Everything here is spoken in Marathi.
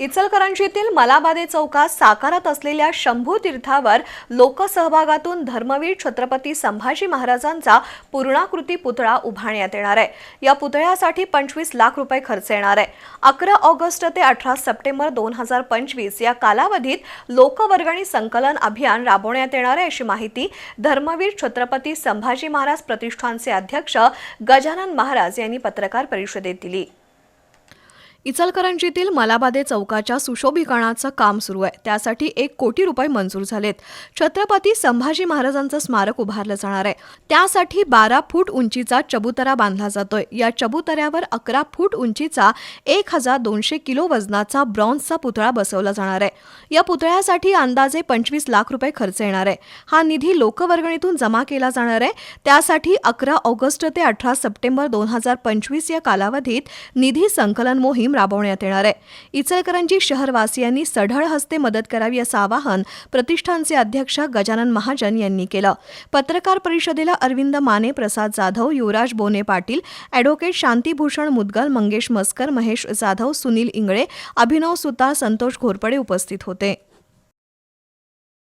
इचलकरंजीतील मलाबादे चौकात साकारत असलेल्या शंभू तीर्थावर लोकसहभागातून धर्मवीर छत्रपती संभाजी महाराजांचा पूर्णाकृती पुतळा उभारण्यात येणार आहे. या पुतळ्यासाठी पंचवीस लाख रुपये खर्च येणार आहे. अकरा ऑगस्ट ते अठरा सप्टेंबर दोन हजार पंचवीस या कालावधीत लोकवर्गणी संकलन अभियान राबवण्यात येणार आहे अशी माहिती धर्मवीर छत्रपती संभाजी महाराज प्रतिष्ठानचे अध्यक्ष गजानन महाराज यांनी पत्रकार परिषदेत दिली. इचलकरंजीतील मलाबादे चौकाच्या सुशोभीकरणाचं काम सुरू आहे. त्यासाठी एक कोटी रुपये मंजूर झालेत. छत्रपती संभाजी महाराजांचं स्मारक उभारलं जाणार आहे. त्यासाठी बारा फूट उंचीचा चबुतरा बांधला जातोय. या चबुतऱ्यावर अकरा फूट उंचीचा एक हजार दोनशे किलो वजनाचा ब्रॉन्झचा पुतळा बसवला जाणार आहे. या पुतळ्यासाठी अंदाजे पंचवीस लाख रुपये खर्च येणार आहे. हा निधी लोकवर्गणीतून जमा केला जाणार आहे. त्यासाठी अकरा ऑगस्ट ते अठरा सप्टेंबर दोन हजार पंचवीस या कालावधीत निधी संकलन मोहीम राबवण्यात येणार आहे. इचलकरंजी शहरवासियांनी सढळ हस्ते मदत करावी असं आवाहन प्रतिष्ठानचे अध्यक्ष गजानन महाजन यांनी केलं. पत्रकार परिषदेला अरविंद माने प्रसाद जाधव युवराज बोने पाटील अॅडव्होकेट शांतीभूषण मुदगल मंगेश मस्कर महेश जाधव सुनील इंगळे अभिनव सुतार संतोष घोरपडे उपस्थित होते.